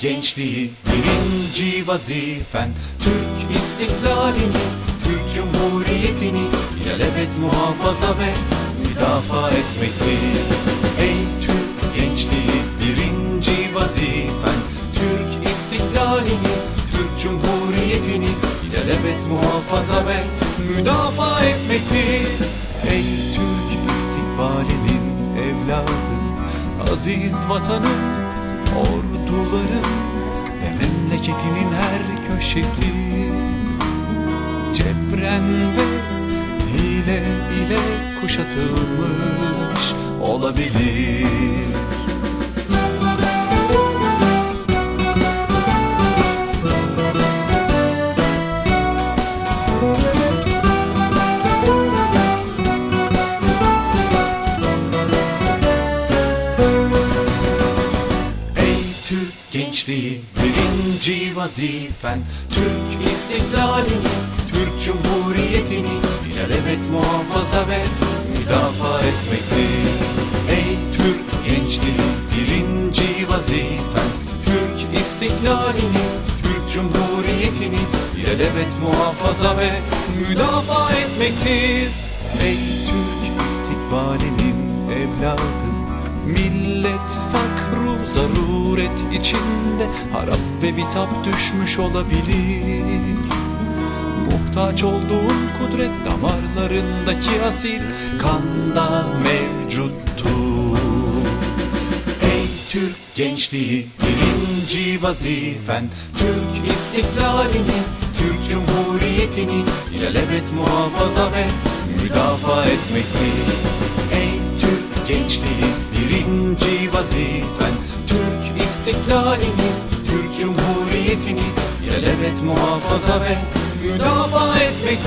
gençliği birinci vazifen. Türk istiklalini, Türk Cumhuriyetini ilelebet muhafaza ve müdafaa etmektir. Ey Türk gençliği birinci vazifen. Türk istiklalini, Türk Cumhuriyetini ilelebet muhafaza ve müdafaa etmektir. Ey Türk istikbalinin evladı Aziz vatanın, orduların ve memleketinin her köşesi. Cebren ve hile ile kuşatılmış olabilir gençliği birinci vazifen Türk istiklalini, Türk Cumhuriyetini ilelebet muhafaza ve müdafaa etmektir Ey Türk gençliği birinci vazifen Türk istiklalini, Türk Cumhuriyetini ilelebet muhafaza ve müdafaa etmektir. Ey Türk istikbalinin evladı Millet fakru zaruret içinde Harap ve bitap düşmüş olabilir. Muhtaç olduğun kudret damarlarındaki asil Kanda mevcuttur Ey Türk gençliği birinci vazifen. Türk istiklalini, Türk Cumhuriyetini ilelebet muhafaza ve müdafaa etmektir. Ey Türk vazifen. Türk istiklalini, Türk Cumhuriyetini ilelebet muhafaza ve müdafaa etmektir